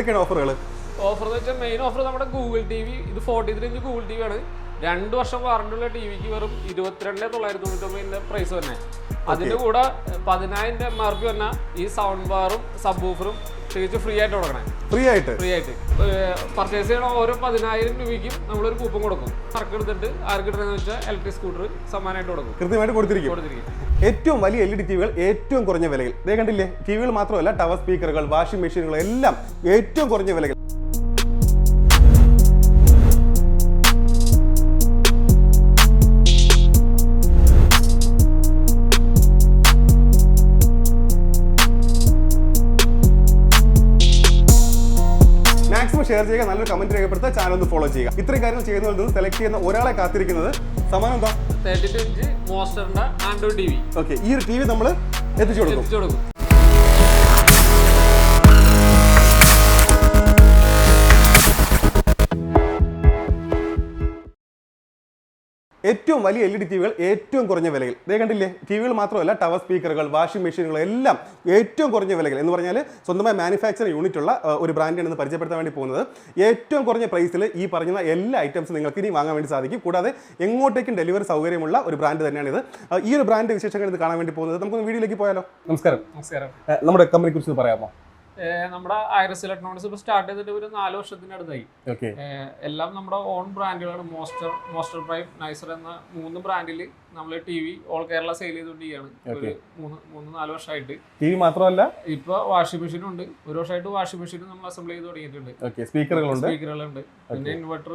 എന്തൊക്കെയാണ് ഓഫറുകൾ ഓഫർ എന്ന് വെച്ചാൽ മെയിൻ ഓഫർ നമ്മുടെ ഗൂഗിൾ ടി വി ഇത് forty three inch Google T V ആണ്. രണ്ട് വർഷം വാറണ്ടി ഉള്ള ടി വിക്ക് വെറും ഇരുപത്തിരണ്ട് തൊള്ളായിരത്തി തൊണ്ണൂറ്റൊമ്പതിന്റെ പ്രൈസ് തന്നെ അതിന്റെ കൂടെ പതിനായിരം എം ആർ പി വന്ന ഈ സൗണ്ട് ബാറും സബ് തിരിച്ച് ഫ്രീ ആയിട്ട് കൊടുക്കണേ. ഫ്രീ ആയിട്ട്? ഫ്രീ ആയിട്ട്. പർച്ചേസ് ചെയ്യണ ഓരോ പതിനായിരം രൂപയ്ക്കും നമ്മളൊരു കൂപ്പൺ കൊടുക്കും. കറക്ക് എടുത്തിട്ട് ആർക്ക് കിട്ടണമെന്ന് വെച്ചാൽ ഇലക്ട്രിക് സ്കൂട്ടർ സമ്മാനമായിട്ട് കൊടുക്കും. കൃത്യമായിട്ട് കൊടുത്തിരിക്കും. കൊടുത്തിരിക്കും. ഏറ്റവും വലിയ എൽ ഇ ഡി ടിവികൾ ഏറ്റവും കുറഞ്ഞ വിലയിൽ. ഇതേ കണ്ടില്ലേ? ടിവികൾ മാത്രമല്ല ടവർ സ്പീക്കറുകൾ വാഷിംഗ് മെഷീനുകൾ എല്ലാം ഏറ്റവും കുറഞ്ഞ വിലയിൽ. ഷെയർ ചെയ്യുക നല്ലൊരു കമന്റ് രേഖപ്പെടുത്തുക ചാനൽ ഒന്ന് ഫോളോ ചെയ്യുക. ഇത്രയും കാര്യങ്ങൾ ചെയ്യുന്നതിൽ നിന്ന് സെലക്ട് ചെയ്യുന്ന ഒരാളെ കാത്തിരിക്കുന്നത് സമാനം എന്താ? തേർട്ടി ടു ഇഞ്ച് മോസ്റ്ററിന്റെ ആൻഡ്രോയിഡ് ടി വി ഓക്കെ ഈ ഒരു ടി വി നമ്മൾ എത്തിച്ചു കൊടുക്കും. ഏറ്റവും വലിയ എൽ ഇ ഡി ടി വികൾ ഏറ്റവും കുറഞ്ഞ വിലയിൽ. ഇതേ കണ്ടില്ലേ? ടി വികൾ മാത്രമല്ല ടവർ സ്പീക്കറുകൾ വാഷിംഗ് മെഷീനുകൾ എല്ലാം ഏറ്റവും കുറഞ്ഞ വിലയിൽ. എന്ന് പറഞ്ഞാൽ സ്വന്തമായി മാനുഫാക്ചറിംഗ് യൂണിറ്റ് ഉള്ള ഒരു ബ്രാൻഡാണ് ഇന്ന് പരിചയപ്പെടുത്താൻ വേണ്ടി പോകുന്നത്. ഏറ്റവും കുറഞ്ഞ പ്രൈസിൽ ഈ പറഞ്ഞ എല്ലാ ഐറ്റംസും നിങ്ങൾക്ക് ഇനി വാങ്ങാൻ വേണ്ടി സാധിക്കും. കൂടാതെ എങ്ങോട്ടേക്കും ഡെലിവറി സൗകര്യമുള്ള ഒരു ബ്രാൻഡ് തന്നെയാണിത്. ഇത് ഈ ഒരു ബ്രാൻഡ് വിശേഷങ്ങൾ ഇത് കാണാൻ വേണ്ടി പോകുന്നത്. നമുക്ക് വീഡിയോയിലേക്ക് പോയാലോ? നമസ്കാരം. നമസ്കാരം. നമ്മുടെ കമ്പനിയെ കുറിച്ച് പറയാമോ? നമ്മുടെ ഐറസ് ഇലക്ട്രോണിക്സ് ഇപ്പൊ സ്റ്റാർട്ട് ചെയ്തിട്ട് ഒരു നാല് വർഷത്തിനടുത്തായി എല്ലാം നമ്മുടെ ഓൺ ബ്രാൻഡുകളാണ് മോസ്റ്റർ മോസ്റ്റർ പ്രൈം നൈസർ എന്ന മൂന്ന് ബ്രാൻഡിൽ നമ്മൾ T V all Kerala sale ചെയ്തുകൊണ്ടിരിക്കുകയാണ്. ഒരു മൂന്ന് മൂന്ന് നാല് വർഷമായിട്ട്. ടി വി മാത്രമല്ല? ഇപ്പൊ വാഷിംഗ് മെഷീനും ഉണ്ട്. ഒരു വർഷമായിട്ട് വാഷിംഗ് മെഷീനും നമ്മൾ അസംബിൾ ചെയ്ത് തുടങ്ങിയിട്ടുണ്ട്. സ്പീക്കറുകളുണ്ട് സ്പീക്കറുകളുണ്ട് പിന്നെ ഇൻവെർട്ടർ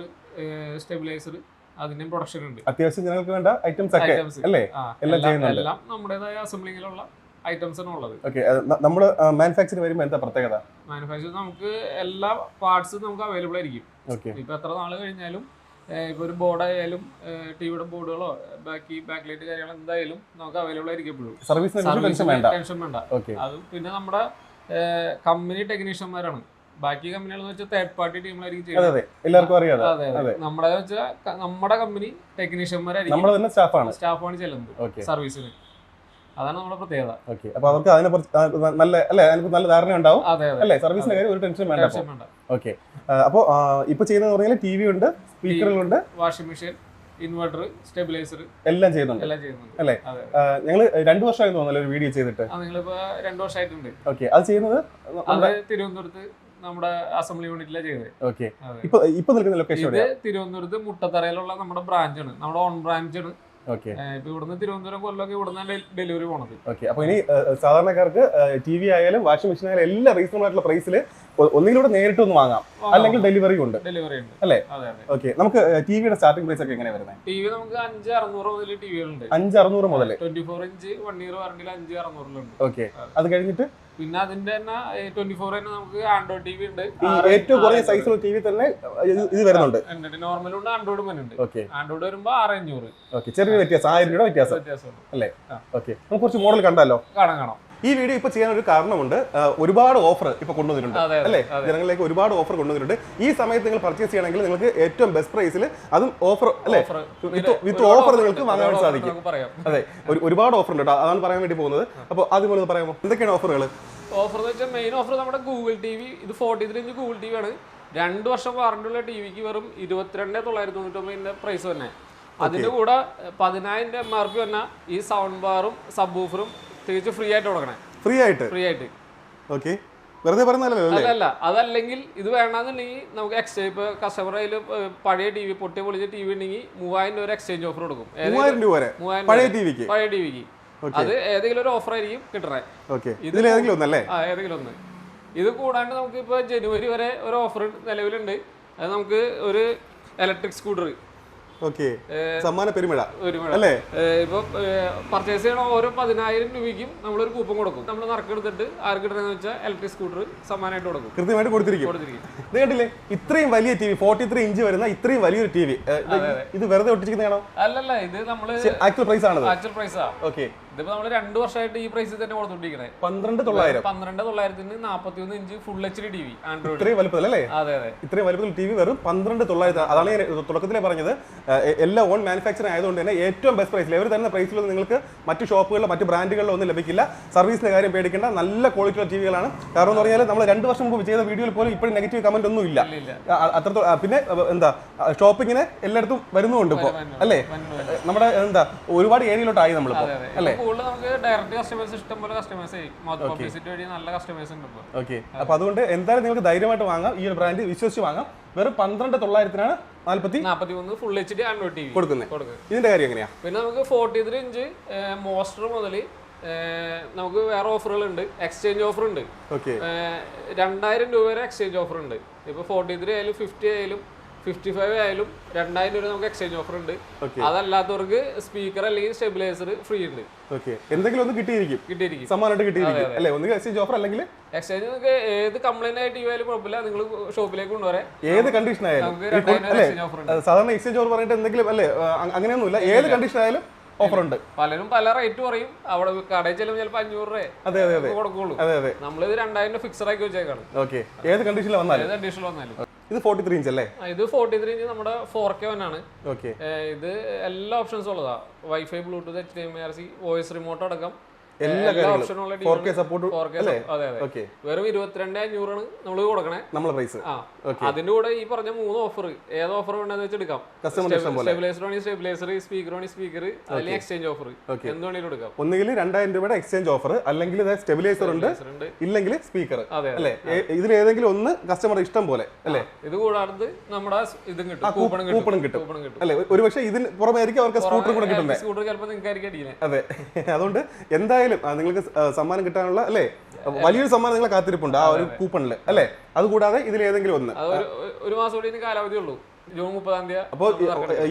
സ്റ്റെബിലൈസർ അതിന്റെയും പ്രൊഡക്ഷൻ ഉണ്ട്. അത്യാവശ്യം ജനങ്ങൾക്ക് വേണ്ട ഐറ്റംസ് ഒക്കെ അല്ലേ? എല്ലാം ചെയ്യുന്നുണ്ട്. എല്ലാം നമ്മുടേതായ അസംബ്ലിങ്ങിലുള്ള ഐറ്റംസ് ആണ് ഉള്ളത്. ഓക്കെ നമ്മൾ മാനുഫാക്ചർ വരുമ്പോൾ എന്താ പ്രത്യേകത? മാനുഫാക്ചർ നമുക്ക് എല്ലാ പാർട്സും നമുക്ക് അവൈലബിൾ ആയിരിക്കും. ഇപ്പൊ എത്ര നാൾ കഴിഞ്ഞാലും ഇപ്പൊ ഒരു ബോർഡ് ആയാലും ടിവിയുടെ ബോർഡുകളോ ബാക്കി ബാക്ക് ലൈറ്റ് കാര്യങ്ങൾ എന്തായാലും നമുക്ക് അവൈലബിൾ ആയിരിക്കും സർവീസ് ടെൻഷൻ വേണ്ട. ടെൻഷൻ വേണ്ട. ഓക്കെ അത് പിന്നെ നമ്മുടെ കമ്പനി ടെക്നീഷ്യന്മാരാണ് ബാക്കി കമ്പനികൾ എന്ന് വെച്ചാൽ തേർഡ് പാർട്ടി ടീമുകളായിരിക്കും അതെ ചെയ്യുന്നത് നമ്മുടെ വെച്ചാൽ നമ്മുടെ കമ്പനി ടെക്നീഷ്യന്മാരായിരിക്കും സ്റ്റാഫാണ് സ്റ്റാഫാണ് ചെല്ലുന്നത്. സർവീസിന് അതാണ് നമ്മുടെ പ്രത്യേകത. ഓക്കെ അപ്പൊ അവർക്ക് അതിനെ നല്ല അല്ലെ? അതിനെ നല്ല ധാരണ ഉണ്ടാവും. അല്ലേ? സർവീസിന്റെ കാര്യം ഒരു ടെൻഷൻ വേണ്ട ഓക്കെ അപ്പോൾ ഇപ്പൊ ചെയ്യുന്നത് പറഞ്ഞാൽ ടി വി ഉണ്ട് സ്പീക്കറുകളുണ്ട് വാഷിംഗ് മെഷീൻ ഇൻവെർട്ടർ സ്റ്റെബിലൈസർ എല്ലാം ചെയ്യുന്നുണ്ട്. എല്ലാം ചെയ്യുന്നുണ്ട്. അല്ലേ? ഞങ്ങൾ രണ്ടു വർഷമായി തോന്നുന്നല്ലോ ഒരു വീഡിയോ ചെയ്തിട്ട്? നിങ്ങളിപ്പോ രണ്ടു വർഷമായിട്ടുണ്ട്. ഓക്കെ അത് ചെയ്യുന്നത് തിരുവനന്തപുരത്ത് നമ്മുടെ അസംബ്ലി യൂണിറ്റിലാണ് ചെയ്തത്. ഓക്കെ. ഇപ്പൊ ഇപ്പൊ നിൽക്കുന്ന ലൊക്കേഷൻ തിരുവനന്തപുരത്ത് മുട്ടത്തറയിലുള്ള നമ്മുടെ ബ്രാഞ്ചാണ് നമ്മുടെ ഓൺ ബ്രാഞ്ചാണ് ഇപ്പൊ ഇവിടുന്ന് തിരുവനന്തപുരം കൊല്ലമൊക്കെ ഇവിടുന്ന് ഡെലിവറി പോണത്. ഓക്കെ അപ്പൊ ഇനി സാധാരണക്കാർക്ക് ടി വി ആയാലും വാഷിംഗ് മെഷീൻ ആയാലും എല്ലാ റീസണബിൾ ആയിട്ടുള്ള പ്രൈസിൽ ഒന്നിലൂടെ നേരിട്ട് ഒന്ന് വാങ്ങാം. അല്ലെങ്കിൽ ഡെലിവറി ഉണ്ട്. ഡെലിവറി ഉണ്ട്. അല്ലേ? ഓക്കെ നമുക്ക് ടിവിയുടെ സ്റ്റാർട്ടിംഗ് പ്രൈസ് ഒക്കെ എങ്ങനെ വരുന്നത്? ടിവി നമുക്ക് അഞ്ച് അറുന്നൂറ് മുതൽ ടിവി ഉണ്ട് അഞ്ച് അറുന്നൂറ് മുതൽ. Twenty four inch one year വാറണ്ടിയിൽ അഞ്ച് അറുന്നൂറിലുണ്ട്. ഓക്കെ അത്. കഴിഞ്ഞിട്ട്? പിന്നെ അതിന്റെ തന്നെ ട്വന്റി ഫോർ തന്നെ നമുക്ക് ആൻഡ്രോയിഡ് ടി വി ഉണ്ട് ഏറ്റവും കുറഞ്ഞ സൈസുള്ള ടി വി തന്നെ ഇത് വരുന്നുണ്ട്. നോർമലും ഉണ്ട് ആൻഡ്രോയിഡും വരുന്നുണ്ട്. ഓക്കെ ആൻഡ്രോയിഡ് വരുമ്പോൾ ആറ് അഞ്ഞൂറ്. ഓക്കെ ചെറിയ വ്യത്യാസം. ആയിരം രൂപയുടെ വ്യത്യാസം. വ്യത്യാസം അല്ലേ. ഓക്കെ നമുക്ക് കുറച്ച് മോഡൽ കണ്ടാലോ? കാണാം കാണാം. ഈ വീഡിയോ ഇപ്പൊ ചെയ്യാൻ ഒരു കാരണമുണ്ട്. ഒരുപാട് ഓഫർ ഇപ്പൊ കൊണ്ടുവന്നിട്ടുണ്ട്. അല്ലേ. ജനങ്ങളിലേക്ക് ഒരുപാട് ഓഫർ കൊണ്ടുവന്നിട്ടുണ്ട്. ഈ സമയത്ത് നിങ്ങൾ പർച്ചേസ് ചെയ്യണമെങ്കിൽ നിങ്ങൾക്ക് ഏറ്റവും ബെസ്റ്റ് പ്രൈസിൽ അതും ഓഫർ അല്ലേ? വിത്ത് ഓഫർ നിങ്ങൾക്ക് വാങ്ങാൻ സാധിക്കും. അതെ ഒരുപാട് ഓഫർ ഉണ്ട് കേട്ടോ. അതാണ് പറയാൻ വേണ്ടി പോകുന്നത്. അപ്പോൾ അതുപോലെ പറയാമോ? എന്തൊക്കെയാണ് ഓഫറുകൾ ഓഫർ എന്ന് വെച്ചാൽ മെയിൻ ഓഫർ നമ്മുടെ ഗൂഗിൾ ടി വി ഇത് forty three inch Google T V ആണ്. രണ്ട് വർഷം വാറണ്ടി ഉള്ള ടി വിക്ക് വെറും ഇരുപത്തിരണ്ട് തൊള്ളായിരത്തി തൊണ്ണൂറ്റൊമ്പതിന്റെ പ്രൈസ് തന്നെ അതിന്റെ കൂടെ പതിനായിരം എം ആർ പി വന്ന ഈ സൗണ്ട് ബാറും സബ് ഊഫറും തിരിച്ച് ഫ്രീ ആയിട്ട് കൊടുക്കണേ. ഫ്രീ ആയിട്ട്? ഫ്രീ ആയിട്ട്. ഓക്കെ വെറുതെ പറയുന്നല്ലോ അല്ല? അതല്ല അതല്ലെങ്കിൽ ഇത് വേണമെന്നുണ്ടെങ്കിൽ നമുക്ക് എക്സ്ചേഞ്ച് ഇപ്പൊ കസ്റ്റമർ കയ്യിൽ പഴയ ടി വി പൊട്ടി പൊളിച്ച ടി വി ഉണ്ടെങ്കിൽ മൂവായിരം രൂപ എക്സ്ചേഞ്ച് ഓഫർ കൊടുക്കും. ഏതെങ്കിലും- മൂവായിരം രൂപ വരെ? പഴയ ടിവിക്ക് പഴയ ടിവിക്ക് അത് ഏതെങ്കിലും ഒരു ഓഫർ ആയിരിക്കും കിട്ടണേ. ഓക്കെ ഇതിലേതെങ്കിലും ഒന്നല്ലേ ആ ഏതെങ്കിലും ഒന്ന്. ഇത് കൂടാണ്ട് നമുക്ക് ഇപ്പൊ ജനുവരി വരെ ഒരു ഓഫർ നിലവിലുണ്ട്. അത് നമുക്ക് ഒരു ഇലക്ട്രിക് സ്കൂട്ടർ സമ്മാന പെരുമഴ. അല്ലേ? ഇപ്പൊ പർച്ചേസ് ചെയ്യണ ഓരോ പതിനായിരം രൂപയ്ക്കും നമ്മളൊരു കൂപ്പൺ കൊടുക്കും. നമ്മൾ നറുക്കെടുത്തിട്ട് ആർക്ക് കിട്ടണമെന്ന് വെച്ചാൽ ഇലക്ട്രിക് സ്കൂട്ടർ സമ്മാനമായിട്ട് കൊടുക്കും. കൃത്യമായിട്ട് കൊടുത്തിരിക്കും. കൊടുത്തിരിക്കും. ഇത് കണ്ടില്ലേ? ഇത്രയും വലിയ T V forty three inch വരുന്ന ഇത്രയും വലിയൊരു ടി വി ഇത് വെറുതെ ഒട്ടിച്ചിരിക്കുന്നതാണോ? അല്ലല്ല ഇത് നമ്മൾ ആക്ച്വൽ പ്രൈസ് ആണ് ആക്ച്വൽ പ്രൈസ് പ്രൈസാ ഓക്കെ. ഇതിപ്പോ നമ്മൾ രണ്ടു വർഷമായിട്ട് ഈ പ്രൈസിൽ തന്നെ കൊടുത്തോണ്ടിരിക്കണേ. പന്ത്രണ്ട് തൊള്ളായിരം. പന്ത്രണ്ട് തൊള്ളായിരത്തിന് നാപ്പത്തി ഒന്ന് inch full H D T V android ഇത്രയും വലുപ്പത്തിൽ അല്ലേ? അതെ അതെ. ഇത്രയും വലുപ്പത്തിൽ ടി വി വെറും പന്ത്രണ്ട് തൊള്ളായിരത്തി അതാണ് ഞാൻ തുടക്കത്തിലേ പറഞ്ഞത്. എല്ലാ ഓൺ മാനുഫാക്ചറിംഗ് ആയതുകൊണ്ട് തന്നെ ഏറ്റവും ബെസ്റ്റ് പ്രൈസിൽ ഇവർ തരുന്ന പ്രൈസിലൊന്നും നിങ്ങൾക്ക് മറ്റ് ഷോപ്പുകളിലോ മറ്റ് ബ്രാൻഡുകളിലോ ഒന്നും ലഭിക്കില്ല. സർവീസിന്റെ കാര്യം പേടിക്കേണ്ട. നല്ല ക്വാളിറ്റിയുള്ള ടി വികളാണ് കാരണം എന്ന് പറഞ്ഞാൽ നമ്മൾ രണ്ട് വർഷം മുമ്പ് ചെയ്ത വീഡിയോയിൽ പോലും ഇപ്പോഴും നെഗറ്റീവ് കമന്റ് ഒന്നും ഇല്ല. അത്രത്തോളം പിന്നെ എന്താ ഷോപ്പിങ്ങിന് എല്ലായിടത്തും വരുന്നുണ്ട് ഇപ്പോൾ അല്ലേ? നമ്മുടെ എന്താ ഒരുപാട് ഏരിയയിലോട്ടായി നമ്മൾ ഇപ്പൊ. ഓക്കെ അപ്പൊ അതുകൊണ്ട് എന്തായാലും നിങ്ങൾക്ക് ധൈര്യമായിട്ട് വാങ്ങാം. ഈ ഒരു ബ്രാൻഡ് വിശ്വസിച്ച് വാങ്ങാം. വെറും പന്ത്രണ്ട് തൊള്ളായിരത്തിനാണ് നാല്പത്തി നാപ്പത്തി മൂന്ന് full H D android T V കൊടുക്കുന്നത്. ഇതിന്റെ കാര്യം എങ്ങനെയാ? പിന്നെ നമുക്ക് ഫോർട്ടി ത്രീ ഇഞ്ച് മോസ്റ്റർ മുതൽ നമുക്ക് വേറെ ഓഫറുകൾ ഉണ്ട് എക്സ്ചേഞ്ച് ഓഫർ ഉണ്ട് രണ്ടായിരം രൂപ വരെ എക്സ്ചേഞ്ച് ഓഫർ ഉണ്ട് ഇപ്പൊ ഫോർട്ടി ത്രീ ആയാലും ഫിഫ്റ്റി ആയാലും ഫിഫ്റ്റി ഫൈവ് ആയാലും രണ്ടായിരം രൂപ നമുക്ക് എക്സ്ചേഞ്ച് ഓഫർ ഉണ്ട്. അതല്ലാത്തവർക്ക് സ്പീക്കർ അല്ലെങ്കിൽ സ്റ്റെബിലൈസർ ഫ്രീ ഉണ്ട്. ഓക്കെ എന്തെങ്കിലും ഒന്ന് കിട്ടിയിരിക്കും. കിട്ടിയിരിക്കും. സമ്മാനമായിട്ട് കിട്ടിയിരിക്കും. അല്ലേ? ഒന്ന് എക്സ്ചേഞ്ച് ഓഫർ അല്ലെങ്കിൽ എക്സ്ചേഞ്ച് നിങ്ങൾക്ക് ഏത് കംപ്ലൈന്റ് ആയിട്ട് ആയാലും കുഴപ്പമില്ല. നിങ്ങൾ ഷോപ്പിലേക്ക് കൊണ്ടുവരാം. ഏത് കണ്ടീഷൻ ആയാലും. സാധാരണ എക്സ്ചേഞ്ച് ഓഫർ പറഞ്ഞിട്ട് എന്തെങ്കിലും അല്ലേ? അങ്ങനെയൊന്നുമില്ല. ഏത് കണ്ടീഷൻ ആയാലും ഓഫർ ഉണ്ട്. പലരും പല റേറ്റ് പറയും. അവിടെ കടയിൽ ചെല്ലുമ്പോൾ ചിലപ്പോൾ അഞ്ഞൂറ് രൂപ കൊടുക്കുള്ളൂ. നമ്മളിത് രണ്ടായിരം ഫിക്സഡ് ആക്കി വെച്ചേക്കാണ്. ഓക്കെ ഏത് കണ്ടീഷനിൽ വന്നാലും. ഏത് അഡീഷണൽ വന്നാലും. ഇത് ഫോർട്ടി ത്രീ ഇഞ്ച് അല്ലേ ഇത് ഫോർട്ടി ത്രീ ഇഞ്ച് നമ്മുടെ ഫോർ കെ വൺ ആണ്. ഓക്കെ ഇത് എല്ലാ ഓപ്ഷൻസും ഉള്ളതാ. WiFi Bluetooth H D M R C voice remote അടക്കം. എല്ലാ കാര്യങ്ങളും. ഉള്ള ഫോർ കെ സപ്പോർട്ട് അല്ലേ? ഓക്കെ വെറും ഇരുപത്തിരണ്ട് അഞ്ഞൂറാണ് നമ്മൾ കൊടുക്കണേ. നമ്മളെ പ്രൈസ് അതിന്റെ കൂടെ ഈ പറഞ്ഞ മൂന്ന് ഓഫർ ഏത് ഓഫർ വേണമെന്ന് വെച്ച് എടുക്കാം? സ്റ്റെബിലൈസർ ആണെങ്കിൽ സ്റ്റെബിലൈസർ സ്പീക്കർ ആണെങ്കിൽ സ്പീക്കർ അല്ലെങ്കിൽ എക്സ്ചേഞ്ച് ഓഫർ. എന്ത് എടുക്കാം. ഒന്നുകിൽ രണ്ടായിരം രൂപയുടെ എക്സ്ചേഞ്ച് ഓഫർ അല്ലെങ്കിൽ സ്റ്റെബിലൈസർ ഉണ്ട് ഇല്ലെങ്കിൽ സ്പീക്കർ അല്ലേ? ഇതിൽ ഏതെങ്കിലും ഒന്ന് കസ്റ്റമർ ഇഷ്ടം പോലെ അല്ലേ? ഇത് കൂടാതെ നമ്മുടെ ഇതും കിട്ടും. കൂപ്പണും കിട്ടും. അല്ലെ കിട്ടും. അല്ലേ? ഒരു പക്ഷേ ഇതിന് പുറമെ ആയിരിക്കും അവർക്ക് സ്കൂട്ടർ കൂടെ കിട്ടുന്നത് സ്കൂട്ടർ ചിലപ്പോൾ നിങ്ങൾക്ക് അടിക്കുന്നത് അതെ. അതുകൊണ്ട് എന്തായാലും ആ, നിങ്ങൾക്ക് സമ്മാനം കിട്ടാനുള്ള അല്ലേ? വലിയൊരു സമ്മാനം നിങ്ങളെ കാത്തിരിപ്പുണ്ട് ആ ഒരു കൂപ്പണിൽ അല്ലേ? അതുകൂടാതെ ഇതിൽ ഏതെങ്കിലും ഒന്ന് ഒരു മാസം കൂടി കാലാവധി ഉള്ളൂ. ജൂൺ മുപ്പതാം തീയതി അപ്പോൾ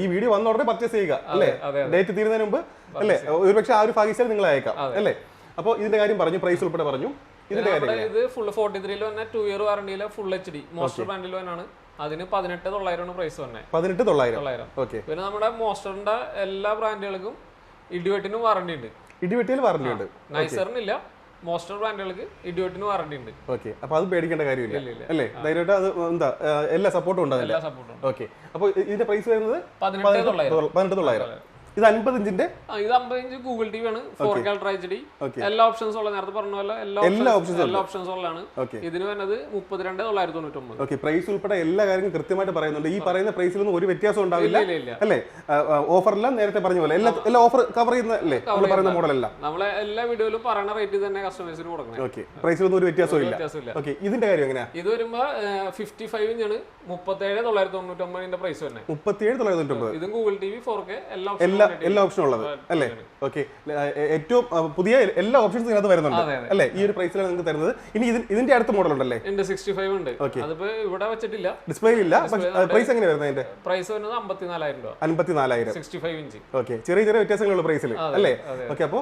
ഈ വീഡിയോ വന്ന ഉടനെ പർച്ചേസ് ചെയ്യുക അല്ലേ? ഡേറ്റ് തീരുന്നതിന് മുമ്പ് അല്ലേ? ഒരുപക്ഷെ ആ ഒരു ഭാഗ്യശാലി നിങ്ങൾ അയക്കാം അല്ലേ? അപ്പോൾ ഇതിന്റെ കാര്യം പറഞ്ഞു പ്രൈസ് ഉൾപ്പെടെ പറഞ്ഞു. ഇതിന്റെ കാര്യം ഇത് ഫുൾ ഫോർട്ടി ത്രീയിൽ വന്ന ടു ഇയർ വാറണ്ടിയിലെ ഫുൾ എച്ച് ഡി മോസ്റ്റർ ബ്രാൻഡിൽ വന്നാണ്. അതിന് പതിനെട്ട് തൊള്ളായിരമാണ് പ്രൈസ് തന്നെ പതിനെട്ട് തൊള്ളായിരം. തൊള്ളായിരം. ഓക്കെ പിന്നെ നമ്മുടെ മോസ്റ്ററിന്റെ എല്ലാ ബ്രാൻഡുകൾക്കും ഇടിവെട്ടിനും വാറണ്ടി ഉണ്ട്. ഇടിവെട്ടിയിൽ വാറണ്ടി ഉണ്ട് നൈസറിനില്ല. മോസ്റ്റർ ബ്രാൻഡുകൾക്ക് ഇടിവെട്ടിന് വാറണ്ടി ഉണ്ട് ഓക്കെ. അപ്പൊ അത് പേടിക്കേണ്ട കാര്യമില്ല. അല്ലേ? ധൈര്യമായിട്ട് അത് എന്താ എല്ലാ സപ്പോർട്ടും ഉണ്ട് അതിന്റെ എല്ലാ സപ്പോർട്ടും ഉണ്ട്. ഓക്കെ. അപ്പൊ ഇതിന്റെ പ്രൈസ് വരുന്നത് പതിനെട്ട് തൊള്ളായിരം. ഇത് അൻപത് ഇഞ്ചിന്റെ? ഇത് അമ്പത് ഇഞ്ച് ഗൂഗിൾ ടി വി ആണ്. Four K ultra H D എല്ലാ ഓപ്ഷൻസ് ഉള്ള നേരത്തെ പറഞ്ഞ പോലെ എല്ലാ ഓപ്ഷൻസ് എല്ലാ ഓപ്ഷൻസ് ഉള്ളതാണ്. ഇതിന് വരുന്നത് മുപ്പത്തിരണ്ട് തൊള്ളായിരത്തി തൊണ്ണൂറ്റൊമ്പത്. ഓക്കെ പ്രൈസ് ഉൾപ്പെടെ എല്ലാ കാര്യങ്ങളും കൃത്യമായിട്ട് പറയുന്നുണ്ട്. ഈ പറയുന്ന പ്രൈസിൽ പ്രൈസിലൊന്നും ഒരു വ്യത്യാസം ഉണ്ടാവില്ല. അല്ലേ? ഓഫറെല്ലാം നേരത്തെ പറഞ്ഞ പോലെ. എല്ലാ എല്ലാ ഓഫർ കവർ ചെയ്യുന്ന അല്ലേ? നമ്മൾ പറയുന്ന മോഡലല്ല നമ്മളെ എല്ലാ വീഡിയോയിലും പറയുന്ന റേറ്റ് തന്നെ കസ്റ്റമേഴ്സിന് കൊടുക്കണം. ഓക്കെ പ്രൈസിലൊന്നും ഒരു വ്യത്യാസം ഇല്ല. ഓക്കെ ഇതിന്റെ കാര്യം എങ്ങനെയാ? ഇത് വരുമ്പോ ഫിഫ്റ്റി ഫൈവ് ഇഞ്ചാണ്. മുപ്പത്തേഴ് തൊള്ളായിരത്തി തൊണ്ണൂറ്റൊമ്പതിന്റെ പ്രൈസ് തന്നെ മുപ്പത്തിയേഴ് തൊള്ളായിരത്തി തൊണ്ണൂറ്റൊമ്പത്. ഇതും Google T V four K എല്ലാ എല്ലാ എല്ലാ ഓപ്ഷനും ഉള്ളത് അല്ലേ? ഓക്കെ ഏറ്റവും പുതിയ എല്ലാ ഓപ്ഷൻസും ഇതിനകത്ത് വരുന്നുണ്ട്. അല്ലേ? ഈ ഒരു പ്രൈസിലാണ് നിങ്ങൾക്ക് തരുന്നത്. ഇനി ഇതിന്റെ അടുത്ത മോഡൽ ഉണ്ടല്ലേ? ഉണ്ട് സിക്സ്റ്റി ഫൈവ് ഉണ്ട്. അതിപ്പോ ഇവിടെ വെച്ചിട്ടില്ല. ഡിസ്പ്ലേ ഇല്ല. പ്രൈസ് എങ്ങനെ വരുന്നത് അതിന്റെ? പ്രൈസ് വരുന്നത് അമ്പത്തിനാലായിരം രൂപ. അൻപത്തിനാലായിരം. സിക്സ്റ്റി ഫൈവ് ഇഞ്ച് ഓക്കെ ചെറിയ ചെറിയ വ്യത്യാസങ്ങളുള്ള പ്രൈസിൽ അല്ലേ? ഓക്കെ അപ്പോ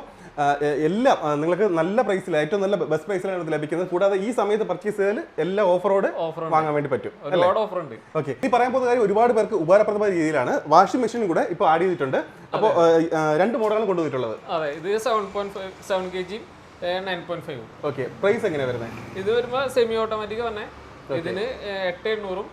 എല്ലാം നിങ്ങൾക്ക് നല്ല പ്രൈസിൽ ഏറ്റവും നല്ല ബെസ്റ്റ് പ്രൈസിലാണ് ഇത് ലഭിക്കുന്നത്. കൂടാതെ ഈ സമയത്ത് പർച്ചേസ് ചെയ്താൽ എല്ലാ ഓഫറോട് ഓഫർ വാങ്ങാൻ വേണ്ടി പറ്റും ഓഫർ ഉണ്ട്. ഓക്കെ ഈ പറയാൻ പോകുന്ന കാര്യം ഒരുപാട് പേർക്ക് ഉപകാരപ്രദമായ രീതിയിലാണ്. വാഷിംഗ് മെഷീൻ കൂടെ ഇപ്പോൾ ആഡ് ചെയ്തിട്ടുണ്ട്. അപ്പോൾ രണ്ട് മോഡലാണ് കൊണ്ടുവന്നിട്ടുള്ളത്. അതെ ഇത് seven point five seven K G nine point five okay price എങ്ങനെയാണ് വരുന്നത് ഇത് വരുമ്പോൾ സെമി ഓട്ടോമാറ്റിക് തന്നെ ഇതിന് എട്ട് എണ്ണൂറും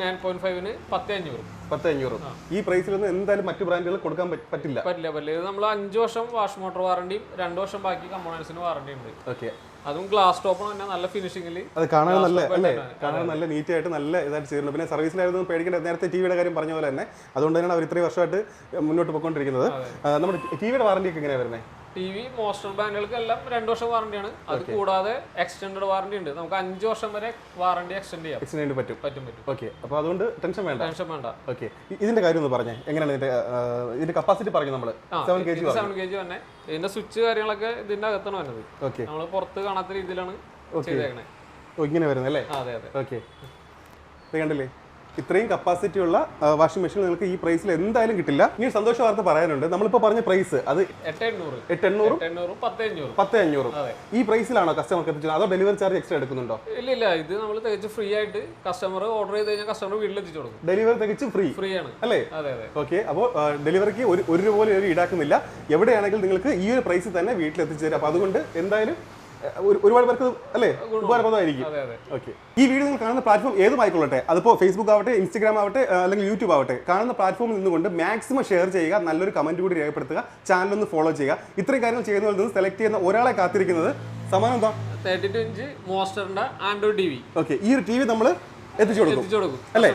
നയൻ പോയിന്റ് ഫൈവിന് പത്ത് അഞ്ഞൂറും. പത്ത് അഞ്ഞൂറും. ഈ പ്രൈസിൽ നിന്ന് എന്തായാലും മറ്റു ബ്രാൻഡുകൾ കൊടുക്കാൻ പറ്റില്ല. പറ്റില്ല പറ്റില്ല. ഇത് നമ്മൾ അഞ്ച് വർഷം വാഷ് മോട്ടോർ വാറണ്ടിയും രണ്ട് വർഷം ബാക്കി കമ്പോണൻസിന് വാറണ്ടി ഉണ്ട്. ഓക്കെ അതും ഗ്ലാസ് ടോപ്പ് തന്നെ നല്ല ഫിനിഷിംഗിൽ അത് കാണാൻ നല്ല അല്ലേ? കാണാൻ നല്ല നീറ്റ് ആയിട്ട് നല്ല ഇതായിട്ട് ചെയ്തിട്ടുണ്ട്. പിന്നെ സർവീസിലായിരുന്നു പേടിക്കേണ്ട നേരത്തെ ടി വിയുടെ കാര്യം പറഞ്ഞ പോലെ തന്നെ. അതുകൊണ്ട് തന്നെയാണ് അവർ ഇത്രയും വർഷമായിട്ട് മുന്നോട്ട് പോയിക്കൊണ്ടിരിക്കുന്നത്. നമ്മുടെ ടി വിയുടെ വാറണ്ടി ഒക്കെ എങ്ങനെയാണ് വരുന്നത് ടി വി മോസ്റ്റർ ബാൻഡുകൾക്ക് എല്ലാം രണ്ട് വർഷം വാറണ്ടിയാണ്. അത് കൂടാതെ എക്സ്റ്റൻഡ് വാറണ്ടി ഉണ്ട്. നമുക്ക് അഞ്ച് വർഷം വരെ വാറണ്ടി എക്സ്റ്റൻഡ് ചെയ്യാം. എക്സിഡന്റ് പറ്റും. പറ്റും പറ്റും. ഓക്കെ. അപ്പോൾ അതുകൊണ്ട് ടെൻഷൻ വേണ്ട. ടെൻഷൻ വേണ്ട. ഓക്കെ. ഇതിന്റെ കാര്യം ഒന്ന് പറഞ്ഞേ. എങ്ങനെയാണ് ഇതിന്റെ ഇതിന്റെ കപ്പാസിറ്റി പറഞ്ഞു നമ്മൾ seven K G seven K G തന്നെ. ഇതിന്റെ സ്വിച്ച് കാര്യങ്ങളൊക്കെ ഇതിന്റെ അകത്താണ് വരുന്നത്. ഓക്കെ. നമ്മൾ പുറത്ത് കാണാത്ത രീതിയിലാണ് ചെയ്തേക്കണേ. ഓ ഇങ്ങനെ വരുന്നത് അല്ലേ അതെ അതെ. ഓക്കെ. ഇത് കണ്ടില്ലേ? ഇത്രയും കപ്പാസിറ്റി ഉള്ള വാഷിംഗ് മെഷീൻ നിങ്ങൾക്ക് ഈ പ്രൈസിൽ എന്തായാലും കിട്ടില്ല. ഇനി സന്തോഷ വാർത്ത പറയാനുണ്ട്. നമ്മളിപ്പോൾ പറഞ്ഞ പ്രൈസ് അത് എട്ട് എണ്ണൂറ് എട്ട് എണ്ണൂറും എട്ട് പത്ത് അഞ്ഞൂറും ഈ പ്രൈസിലാണോ കസ്റ്റമർക്ക് എത്തിച്ചത്? അതോ ഡെലിവറി ചാർജ് എക്സ്ട്രാ എടുക്കുന്നുണ്ടോ? ഇല്ല ഇല്ല. ഇത് നമ്മൾ തികച്ച് ഫ്രീ ആയിട്ട് കസ്റ്റമർ ഓർഡർ ചെയ്ത് കഴിഞ്ഞാൽ കസ്റ്റമർ വീട്ടിൽ എത്തിച്ചു കൊടുക്കും. ഡെലിവറി തികച്ചും ഫ്രീ ഫ്രീ ആണ്. അല്ലേ? ഓക്കെ അപ്പോൾ ഡെലിവറിക്ക് ഒരു ഒരു രൂപ പോലും ഒരു ഈടാക്കുന്നില്ല. എവിടെയാണെങ്കിൽ നിങ്ങൾക്ക് ഈ ഒരു പ്രൈസിൽ തന്നെ വീട്ടിൽ എത്തിച്ചു തരും. അപ്പോൾ അതുകൊണ്ട് എന്തായാലും ഒരുപാട് പേർക്ക് അല്ലേ? ഉപകാരപ്രദമായിരിക്കും. ഓക്കെ ഈ വീഡിയോ നിങ്ങൾ കാണുന്ന പ്ലാറ്റ്ഫോം ഏതുമായിക്കൊള്ളട്ടെ അതിപ്പോൾ ഫേസ്ബുക്ക് ആവട്ടെ ഇൻസ്റ്റാഗ്രാം ആവട്ടെ അല്ലെങ്കിൽ യൂട്യൂബ് ആവട്ടെ കാണുന്ന പ്ലാറ്റ്ഫോമിൽ നിന്നുകൊണ്ട് മാക്സിമം ഷെയർ ചെയ്യുക നല്ലൊരു കമന്റ് കൂടി രേഖപ്പെടുത്തുക ചാനൽ ഒന്ന് ഫോളോ ചെയ്യുക. ഇത്രയും കാര്യങ്ങൾ ചെയ്യുന്നതിൽ നിന്ന് സെലക്ട് ചെയ്യുന്ന ഒരാളെ കാത്തിരിക്കുന്നത് സമാനം എന്താ തേർട്ടി ടു ഇഞ്ച് മോസ്റ്ററിന്റെ ആൻഡ്രോയിഡ് ടി വി ഓക്കെ ഈ ഒരു ടി വി നമ്മൾ എത്തിച്ചു കൊടുക്കും. അല്ലേ?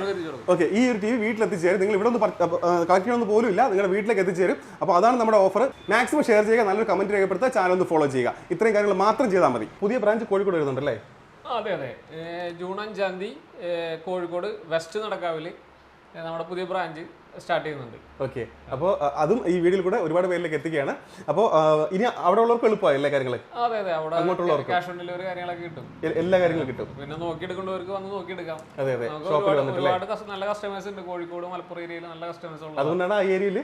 ഓക്കെ ഈ ഒരു ടി വി വീട്ടിൽ എത്തിച്ചേരും നിങ്ങൾ ഇവിടെ ഒന്ന് കളക്ട് ചെയ്യണമെന്ന് പോലും ഇല്ല. നിങ്ങളുടെ വീട്ടിലേക്ക് എത്തിച്ചേരും. അപ്പോൾ അതാണ് നമ്മുടെ ഓഫർ മാക്സിമം ഷെയർ ചെയ്യുക നല്ലൊരു കമന്റ് രേഖപ്പെടുത്തുക ചാനൽ ഒന്ന് ഫോളോ ചെയ്യുക. ഇത്രയും കാര്യങ്ങൾ മാത്രം ചെയ്താൽ മതി. പുതിയ ബ്രാഞ്ച് കോഴിക്കോട് വരുന്നുണ്ടല്ലേ? അതെ അതെ. ജൂൺ അഞ്ചാം തീയതി കോഴിക്കോട് വെസ്റ്റ് നടക്കാവിൽ നമ്മുടെ പുതിയ ബ്രാഞ്ച് സ്റ്റാർട്ട് ചെയ്യുന്നുണ്ട്. ഓക്കെ. അപ്പോൾ അതും ഈ വീഡിയോയിൽ കൂടെ ഒരുപാട് പേരിലേക്ക് എത്തിക്കുകയാണ്. അപ്പോൾ ഇനി അവിടെ ഉള്ളവർക്ക് എളുപ്പമായി എല്ലാ കാര്യങ്ങളും? അതെ അതെ. അവിടെ അങ്ങോട്ടുള്ളവർക്ക്? ക്യാഷ് ഓൺ ഡെലിവറി കാര്യങ്ങളൊക്കെ കിട്ടും. എല്ലാ കാര്യങ്ങളും കിട്ടും. പിന്നെ നോക്കിയെടുക്കേണ്ടവർക്ക് വന്ന് നോക്കിയെടുക്കാം. അതെ അതെ. ഷോപ്പിൽ ഒരുപാട് നല്ല കസ്റ്റമേഴ്സ് ഉണ്ട്. കോഴിക്കോട് മലപ്പുറം ഏരിയയിൽ നല്ല കസ്റ്റമേഴ്സ് ഉള്ളത് അതുകൊണ്ടാണ് ആ ഏരിയയിൽ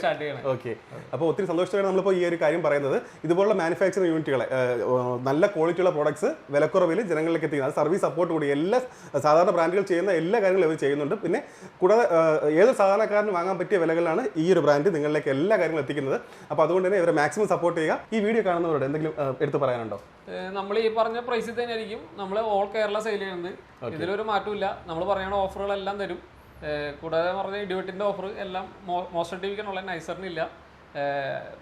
സ്റ്റാർട്ട് ചെയ്യണം. ഓക്കെ. അപ്പോൾ ഒത്തിരി സന്തോഷത്തോടെ നമ്മളിപ്പോൾ ഈ ഒരു കാര്യം പറയുന്നത്. ഇതുപോലുള്ള മാനുഫാക്ചറിംഗ് യൂണിറ്റുകളെ നല്ല ക്വാളിറ്റി ഉള്ള ക്വാളിറ്റിയുള്ള പ്രോഡക്ട്സ് വിലക്കുറവിൽ ജനങ്ങളിലേക്ക് എത്തിക്കുന്നത് സർവീസ് സപ്പോർട്ട് കൂടി എല്ലാ സാധാരണ ബ്രാൻഡുകൾ ചെയ്യുന്ന എല്ലാ കാര്യങ്ങളും ഇവർ ചെയ്യുന്നുണ്ട്. പിന്നെ കൂടാതെ ഏത് ഏത് സാധാരണക്കാരനും വാങ്ങാൻ പറ്റിയ വിലകളാണ് ഈ ഒരു ബ്രാൻഡ് നിങ്ങളിലേക്ക് എല്ലാ കാര്യങ്ങളും എത്തിക്കുന്നത്. അപ്പോൾ അതുകൊണ്ട് തന്നെ ഇവരെ മാക്സിമം സപ്പോർട്ട് ചെയ്യുക. ഈ വീഡിയോ കാണുന്നവരോട് എന്തെങ്കിലും എടുത്തു പറയാനുണ്ടോ? നമ്മൾ ഈ പറഞ്ഞ പ്രൈസിൽ തന്നെ ആയിരിക്കും. നമ്മൾ ഓൾ കേരള സെയിൽ ചെയ്യുന്നത്. ഇതിലൊരു മാറ്റമില്ല നമ്മൾ പറയുന്ന ഓഫറുകളെല്ലാം തരും. കൂടാതെ പറഞ്ഞ ഇടിവെട്ടിന്റെ ഓഫർ എല്ലാം മോസ്റ്റർ ടി വിക്കാനുള്ള നൈസറിനില്ല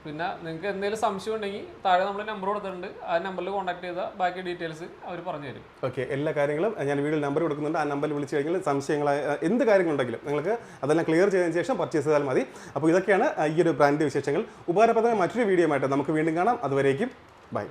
പിന്നെ നിങ്ങൾക്ക് എന്തെങ്കിലും സംശയം ഉണ്ടെങ്കിൽ താഴെ നമ്മൾ നമ്പർ കൊടുത്തിട്ടുണ്ട്. ആ നമ്പറിൽ കോൺടാക്ട് ചെയ്താൽ ബാക്കി ഡീറ്റെയിൽസ് അവർ പറഞ്ഞു തരും. ഓക്കെ എല്ലാ കാര്യങ്ങളും ഞാൻ വീട്ടിൽ നമ്പർ കൊടുക്കുന്നുണ്ട്. ആ നമ്പറിൽ വിളിച്ചു കഴിഞ്ഞാൽ സംശയങ്ങളായ എന്ത് കാര്യങ്ങളുണ്ടെങ്കിലും നിങ്ങൾക്ക് അതെല്ലാം ക്ലിയർ ചെയ്തതിന് ശേഷം പർച്ചേസ് ചെയ്താൽ മതി. അപ്പോൾ ഇതൊക്കെയാണ് ഈ ഒരു ബ്രാൻഡ് വിശേഷങ്ങൾ. ഉപകാരപ്രദമായ മറ്റൊരു വീഡിയോ ആയിട്ട് നമുക്ക് വീണ്ടും കാണാം. അതുവരേക്കും ബൈ